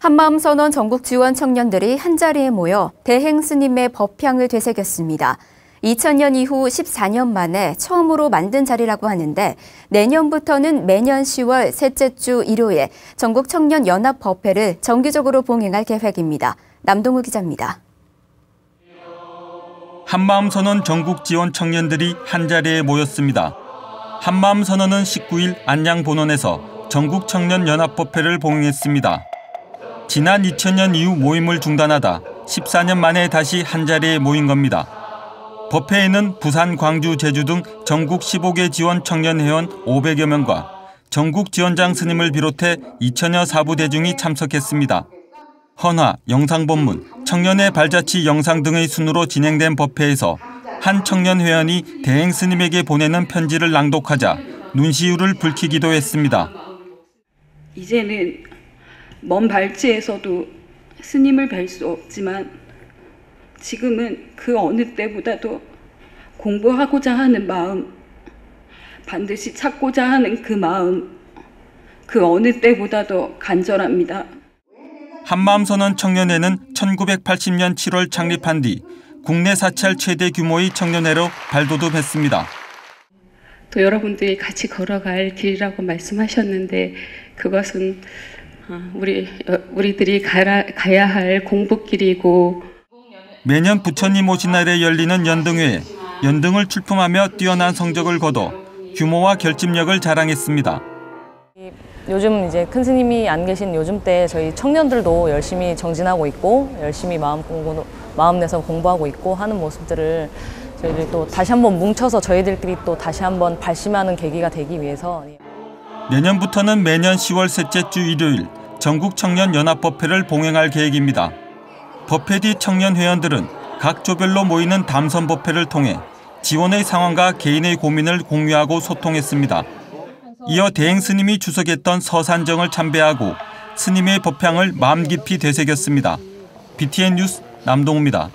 한마음 선언 전국 지원 청년들이 한자리에 모여 대행 스님의 법향을 되새겼습니다. 2000년 이후 14년 만에 처음으로 만든 자리라고 하는데 내년부터는 매년 10월 셋째 주 일요일 전국 청년 연합 법회를 정기적으로 봉행할 계획입니다. 남동우 기자입니다. 한마음 선언 전국 지원 청년들이 한자리에 모였습니다. 한마음 선언은 19일 안양 본원에서 전국 청년 연합 법회를 봉행했습니다. 지난 2000년 이후 모임을 중단하다 14년 만에 다시 한자리에 모인 겁니다. 법회에는 부산, 광주, 제주 등 전국 15개 지원 청년 회원 500여 명과 전국 지원장 스님을 비롯해 2천여 사부 대중이 참석했습니다. 헌화, 영상본문, 청년의 발자취 영상 등의 순으로 진행된 법회에서 한 청년 회원이 대행 스님에게 보내는 편지를 낭독하자 눈시울을 붉히기도 했습니다. 이제는 먼 발치에서도 스님을 뵐 수 없지만 지금은 그 어느 때보다도 공부하고자 하는 마음, 반드시 찾고자 하는 그 마음, 그 어느 때보다도 간절합니다. 한마음 선언 청년회는 1980년 7월 창립한 뒤 국내 사찰 최대 규모의 청년회로 발돋움했습니다. 또 여러분들이 같이 걸어갈 길이라고 말씀하셨는데 그것은 어, 우리 어, 우리들이 가라, 가야 할 공부길이고 매년 부처님 오신 날에 열리는 연등회에 연등을 출품하며 뛰어난 성적을 거둬 규모와 결집력을 자랑했습니다. 요즘 이제 큰 스님이 안 계신 요즘 때 저희 청년들도 열심히 정진하고 있고 열심히 마음 공부 마음 내서 공부하고 있고 하는 모습들을 저희들이 또 다시 한번 뭉쳐서 저희들끼리 또 다시 한번 발심하는 계기가 되기 위해서 내년부터는 매년 10월 셋째 주 일요일 전국 청년 연합 법회를 봉행할 계획입니다. 법회 뒤 청년 회원들은 각 조별로 모이는 담선 법회를 통해 지원의 상황과 개인의 고민을 공유하고 소통했습니다. 이어 대행 스님이 주석했던 서산정을 참배하고 스님의 법향을 마음 깊이 되새겼습니다. BTN 뉴스 남동우입니다.